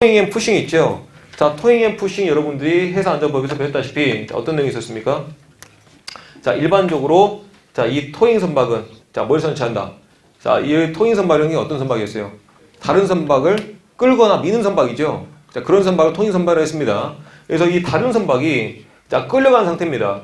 토잉 앤 푸싱 있죠. 자, 토잉 앤 푸싱 여러분들이 회사 안전법에서 배웠다시피 자, 어떤 내용이 있었습니까? 자, 일반적으로 자, 이 토잉 선박은 자, 뭘 설치한다? 자, 이 토잉 선박이 어떤 선박이었어요? 다른 선박을 끌거나 미는 선박이죠. 자, 그런 선박을 토잉 선박이라고 했습니다. 그래서 이 다른 선박이 자, 끌려간 상태입니다.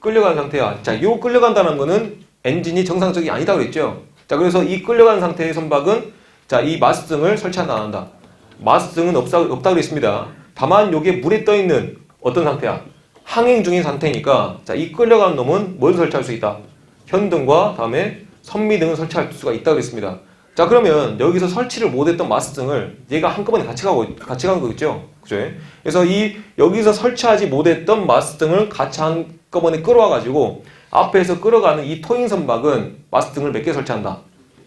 끌려간 상태야. 자, 요 끌려간다는 거는 엔진이 정상적이 아니다 그랬죠. 자, 그래서 이 끌려간 상태의 선박은 자, 이 마스등을 설치한다 안 한다. 마스등은 없다, 없다 그랬습니다. 다만 요게 물에 떠 있는 어떤 상태야? 항행 중인 상태니까 자, 이 끌려간 놈은 뭘 설치할 수 있다? 현등과 다음에 선미등을 설치할 수가 있다 그랬습니다. 자, 그러면 여기서 설치를 못했던 마스등을 얘가 한꺼번에 같이 가고 같이 간 거겠죠. 그죠? 그래서 이 여기서 설치하지 못했던 마스등을 같이 한꺼번에 끌어와 가지고 앞에서 끌어가는 이 토잉 선박은 마스등을 몇 개 설치한다?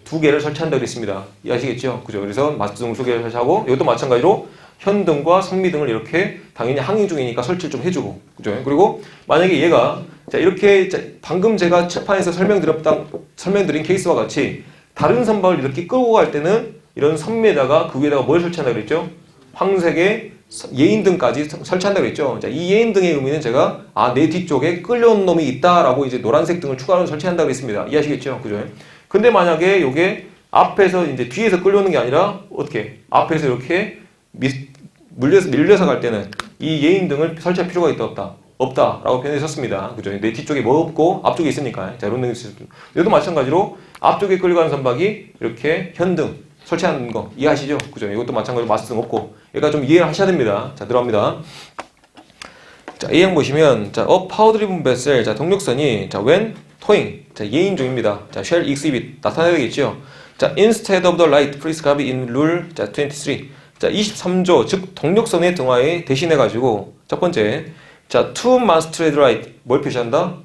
두 개를 설치한다 그랬습니다. 이해하시겠죠? 그죠? 그래서 마스등을 두 개를 설치하고 이것도 마찬가지로 현등과 선미등을 이렇게 당연히 항행 중이니까 설치를 좀 해주고 그죠? 그리고 만약에 얘가 자 이렇게 자, 방금 제가 첫판에서 설명드렸다 설명드린 케이스와 같이 다른 선박을 이렇게 끌고 갈 때는 이런 선미에다가 그 위에다가 뭘 설치한다 그랬죠? 황색의 예인등까지 설치한다 그랬죠. 자, 이 예인등의 의미는 제가 아 내 뒤쪽에 끌려온 놈이 있다라고 이제 노란색 등을 추가로 설치한다 그랬습니다. 이해하시겠죠? 그죠? 근데 만약에 요게 앞에서 이제 뒤에서 끌려오는 게 아니라 어떻게 앞에서 이렇게 미, 물려서 밀려서 갈 때는 이 예인 등을 설치할 필요가 있다 없다 없다라고 표현했었습니다. 그죠? 내 뒤쪽에 뭐 없고 앞쪽에 있으니까 자 이런 등이 있습니다. 얘도 마찬가지로 앞쪽에 끌려가는 선박이 이렇게 현등 설치하는 거 이해하시죠? 그죠? 이것도 마찬가지로 마스등 없고 얘가 좀 이해를 하셔야 됩니다. 자 들어갑니다. 자 A형 보시면 자 power driven vessel 자 동력선이 자 when towing 자 예인 중입니다. 자 shall exhibit 나타내야 되겠죠. 자 instead of the light prescribed in rule 자 23. 자 23조 즉 동력선의 등화에 대신해 가지고 첫 번째 자 two mast light 뭘 표시한다?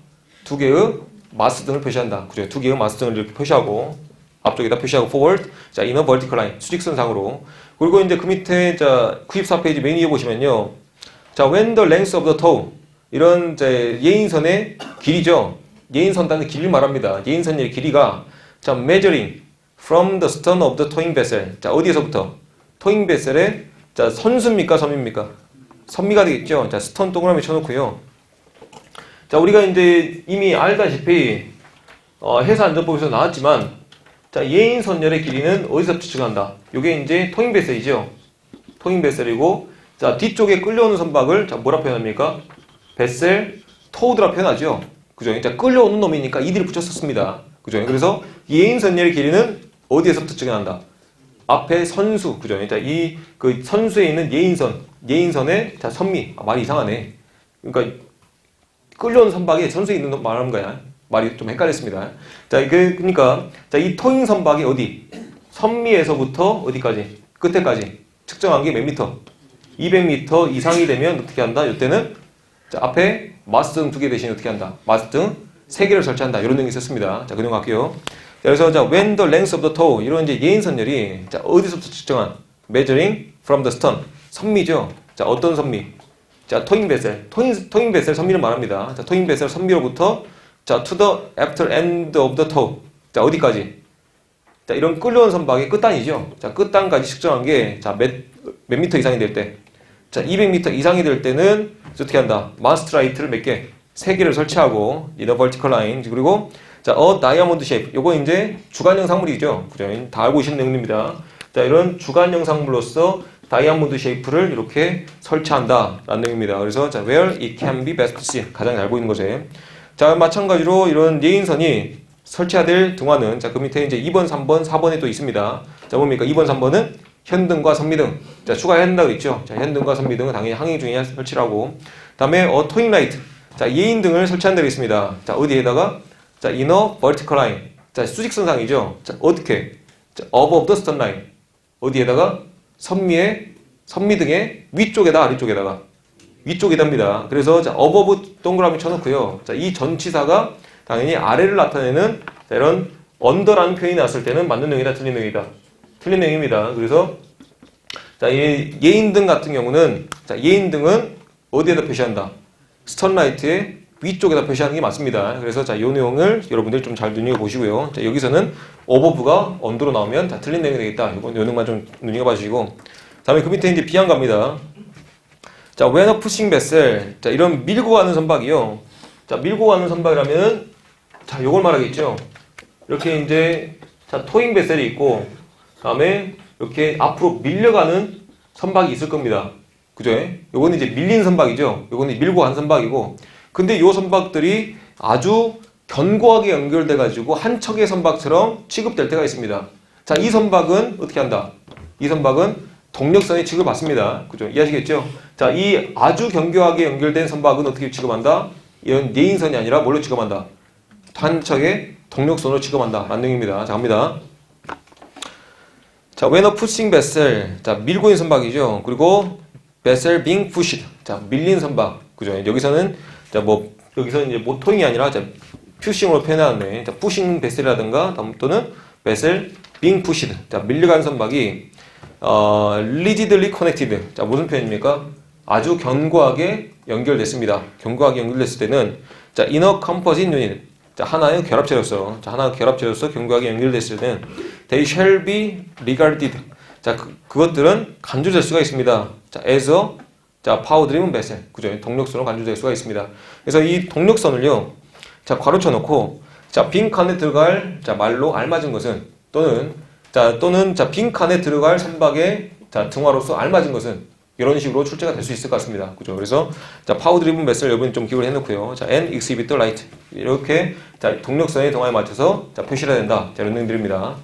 두 개의 마스 등을 표시한다. 그죠? 두 개의 마스 등을 이렇게 표시하고 앞쪽에다 표시하고 forward 자 inner vertical line 수직선 상으로 그리고 이제 그 밑에 자 94페이지 메인 위에 보시면요. 자, when the length of the tow 이런 이제 예인선의 길이죠. 예인선단의 길이를 말합니다. 예인선의 길이가 자, measuring from the stern of the towing vessel. 자, 어디에서부터? towing vessel의 자, 선수입니까, 섬입니까? 선미가 되겠죠. 자, 스턴 동그라미 쳐놓고요. 자, 우리가 이제 이미 알다시피 어, 회사 안전법에서 나왔지만 자, 예인 선열의 길이는 어디서 측정한다? 이게 이제 토잉 베셀이죠. 토잉 베셀이고 자, 뒤쪽에 끌려오는 선박을 자, 뭐라 표현합니까? 베셀 토우드라 표현하죠. 그죠? 자, 끌려오는 놈이니까 이들을 붙였었습니다. 그죠? 그래서 예인 선열의 길이는 어디에서부터 측정한다? 앞에 선수, 그죠? 자, 이그 선수에 있는 예인선, 예인선의 자, 선미. 아, 말이 이상하네. 그러니까 끌려온 선박에 선수에 있는 놈 말하는 거야. 말이 좀 헷갈렸습니다. 자, 그, 그러니까 자, 이 토잉 선박이 어디? 선미에서부터 어디까지? 끝에까지 측정한 게 몇 미터? 200m 이상이 되면 어떻게 한다? 이때는 자, 앞에 마스 등 두 개 대신 어떻게 한다? 마스 등 세 개를 설치한다. 이런 내용이 있었습니다. 자, 그 내용 갈게요. 자, 그래서 자, when the length of the tow 이런 이제 예인 선열이 자, 어디서부터 측정한? measuring from the stern 선미죠. 자, 어떤 선미? 자, 토잉 베셀. 토잉 토잉 베셀 선미를 말합니다. 자, 토잉 베셀 선미로부터 자, to the after end of the tow. 자, 어디까지? 자, 이런 끌려온 선박의 끝단이죠. 자, 끝단까지 측정한 게, 자, 몇, 몇 미터 이상이 될 때? 자, 200m 이상이 될 때는 어떻게 한다? 마스트 라이트를 몇 개? 세 개를 설치하고, 이더 벌티컬 라인. 그리고, 자, 어, 다이아몬드 쉐입. 요거 이제 주간형 상물이죠. 그죠? 다 알고 계시는 내용입니다. 자, 이런 주간형 상물로서 다이아몬드 쉐이프를 이렇게 설치한다. 라는 내용입니다. 그래서, 자, where it can be best seen. 가장 알고 있는 거죠. 자, 마찬가지로 이런 예인선이 설치해야 될 등화는 자, 그 밑에 이제 2번, 3번, 4번에 또 있습니다. 자, 뭡니까? 2번, 3번은 현등과 선미등. 자, 추가해야 된다고 그랬죠. 자, 현등과 선미등은 당연히 항행 중에 설치라고. 다음에 어 토잉 라이트. 자, 예인 등을 설치한다고 있습니다. 자, 어디에다가 자, 이너 버티컬 라인. 자, 수직선상이죠. 자, 어떻게? 자, above the stern line. 어디에다가 선미의 선미 등의 위쪽에다 아래쪽에다가 위쪽이답니다. 그래서 자, 어버브 동그라미 쳐놓고요. 자, 이 전치사가 당연히 아래를 나타내는 자, 이런 언더라는 표현이 났을 때는 맞는 내용이다, 틀린 내용이다. 틀린 내용입니다. 그래서 자, 예, 예인 등 같은 경우는 자, 예인 등은 어디에다 표시한다? 스턴라이트의 위쪽에다 표시하는 게 맞습니다. 그래서 자, 이 내용을 여러분들 좀 잘 눈여겨 보시고요. 자, 여기서는 어버브가 언더로 나오면 다 틀린 내용이 되겠다. 이거 이 내용만 좀 눈여겨 봐주시고 다음에 그 밑에 이제 비한 갑니다. 자, when a pushing vessel. 자, 이런 밀고 가는 선박이요. 자, 밀고 가는 선박이라면 자, 요걸 말하겠죠. 이렇게 이제 자, 토잉 베셀이 있고 다음에 이렇게 앞으로 밀려가는 선박이 있을 겁니다. 그죠? 요거는 이제 밀린 선박이죠. 요거는 밀고 간 선박이고 근데 요 선박들이 아주 견고하게 연결돼 가지고 한 척의 선박처럼 취급될 때가 있습니다. 자, 이 선박은 어떻게 한다? 이 선박은 동력선이 취급받습니다. 그죠? 이해하시겠죠? 자, 이 아주 견고하게 연결된 선박은 어떻게 취급한다? 이런 내인선이 아니라 뭘로 취급한다? 한 척의 동력선으로 취급한다. 라는 얘기입니다. 자, 갑니다. 자, a pushing vessel. 자, 밀고 있는 선박이죠. 그리고 vessel being pushed. 자, 밀린 선박. 그죠? 여기서는 자, 뭐 여기서는 이제 모토잉이 아니라 자, 푸싱으로 표현하는데 자, pushing vessel이라든가 또는 vessel being pushed. 자, 밀려간 선박이 어, rigidly connected. 자, 무슨 표현입니까? 아주 견고하게 연결됐습니다. 견고하게 연결됐을 때는 자, inner composite unit. 자, 하나의 결합체로서 자, 하나의 결합체로서 견고하게 연결됐을 때는 they shall be regarded. 자, 그, 그것들은 간주될 수가 있습니다. 자, as a 자, power driven vessel. 그죠? 동력선으로 간주될 수가 있습니다. 그래서 이 동력선을요. 자, 괄호 쳐 놓고 자, 빈 칸에 들어갈 자, 말로 알맞은 것은 또는 자, 또는 자, 빈 칸에 들어갈 선박의 자, 등화로서 알맞은 것은 이런 식으로 출제가 될 수 있을 것 같습니다. 그죠? 그래서 자, 파워 드리븐 베슬 여러분이 좀 기억을 해 놓고요. 자, and exhibit light. 이렇게 자, 동력선의 등화에 맞춰서 자, 표시를 해야 된다. 자, 이런 내용들입니다.